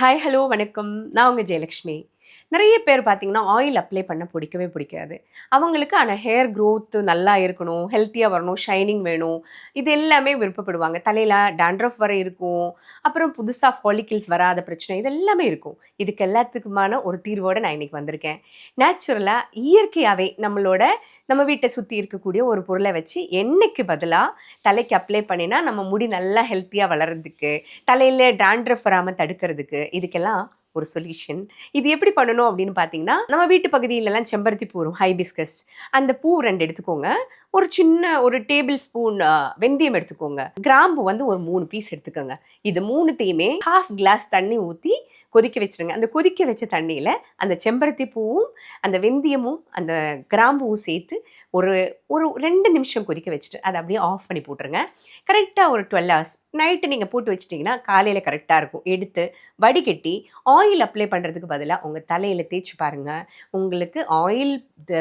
Hi hello வணக்கம். நான் உங்கள் ஜெயலக்ஷ்மி. நிறைய பேர் பார்த்திங்கன்னா ஆயில் அப்ளை பண்ண பிடிக்கவே பிடிக்காது. அவங்களுக்கு ஆனால் ஹேர் க்ரோத்து நல்லா இருக்கணும் ஹெல்த்தியாக வரணும் ஷைனிங் வேணும். இது எல்லாமே விருப்பப்படுவாங்க. தலையில் டேண்ட்ரஃப் வர இருக்கும். அப்புறம் புதுசாக ஃபாலிக்கிள்ஸ் வராத பிரச்சனை இது எல்லாமே இருக்கும். இதுக்கு எல்லாத்துக்குமான ஒரு தீர்வோடு நான் இன்னைக்கு வந்திருக்கேன். நேச்சுரலாக இயற்கையாகவே நம்மளோட நம்ம வீட்டை சுற்றி இருக்கக்கூடிய ஒரு பொருளை வச்சு எண்ணெய்க்கு பதிலாக தலைக்கு அப்ளை பண்ணினா நம்ம முடி நல்லா ஹெல்த்தியாக வளர்கிறதுக்கு தலையில் டேண்ட்ரஃப் வராமல் தடுக்கிறதுக்கு இதுக்கெல்லாம் ஒரு சொல்யூஷன் இது எப்படி பண்ணணும் அப்படின்னு பார்த்தீங்கன்னா நம்ம வீட்டு பகுதியிலலாம் செம்பருத்தி பூ வரும் ஹைபிஸ்கஸ் அந்த பூ ரெண்டு எடுத்துக்கோங்க. ஒரு சின்ன ஒரு டேபிள் ஸ்பூன் வெந்தயம் எடுத்துக்கோங்க. கிராம்பு வந்து ஒரு மூணு பீஸ் எடுத்துக்கோங்க. இது மூணுத்தையுமே ஹாஃப் கிளாஸ் தண்ணி ஊற்றி கொதிக்க வச்சிருங்க. அந்த கொதிக்க வச்ச தண்ணியில் அந்த செம்பருத்தி பூவும் அந்த வெந்தயமும் அந்த கிராம்புவும் சேர்த்து ஒரு ஒரு ரெண்டு நிமிஷம் கொதிக்க வச்சுட்டு அதை அப்படியே ஆஃப் பண்ணி போட்டுருங்க. கரெக்டாக ஒரு டுவெல் ஹவர்ஸ் நைட்டு நீங்கள் போட்டு வச்சிட்டிங்கன்னா காலையில் கரெக்டாக இருக்கும். எடுத்து வடிகட்டி ஆயில் அப்ளை பண்ணுறதுக்கு பதிலாக உங்கள் தலையில் தேய்ச்சி பாருங்கள் உங்களுக்கு ஆயில்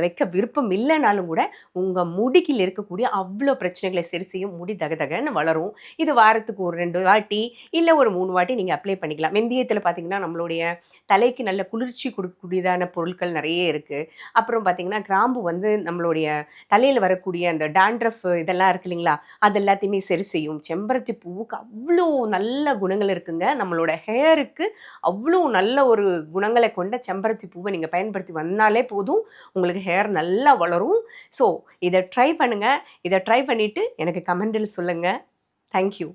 வைக்க விருப்பம் இல்லைனாலும் கூட உங்கள் முடிக்கில் இருக்கக்கூடிய அவ்வளோ பிரச்சனைகளை சரி செய்யும். முடி தக தகன்னு வளரும். இது வாரத்துக்கு ஒரு ரெண்டு வாட்டி இல்லை ஒரு மூணு வாட்டி நீங்கள் அப்ளை பண்ணிக்கலாம். வெந்தயத்தில் பார்த்தீங்கன்னா நம்மளுடைய தலைக்கு நல்ல குளிர்ச்சி கொடுக்கக்கூடியதான பொருட்கள் நிறைய இருக்குது அப்புறம் பார்த்திங்கன்னா கிராம்பு வந்து நம்மளுடைய தலையில் வரக்கூடிய அந்த டாண்ட்ரஃப் இதெல்லாம் இருக்கு இல்லைங்களா? அது எல்லாத்தையுமே சரி செய்யும். செம்பருத்தி பூவுக்கு அவ்வளோ நல்ல குணங்கள் இருக்குங்க. நம்மளோட ஹேருக்கு அவ்வளோ நல்ல ஒரு குணங்களை கொண்ட செம்பருத்தி பூவை நீங்கள் பயன்படுத்தி வந்தாலே போதும் உங்களுக்கு ஹேர் நல்லா வளரும். ஸோ இதை ட்ரை பண்ணுங்கள் இதை ட்ரை பண்ணிவிட்டு எனக்கு கமெண்டில் சொல்லுங்கள் தேங்க்யூ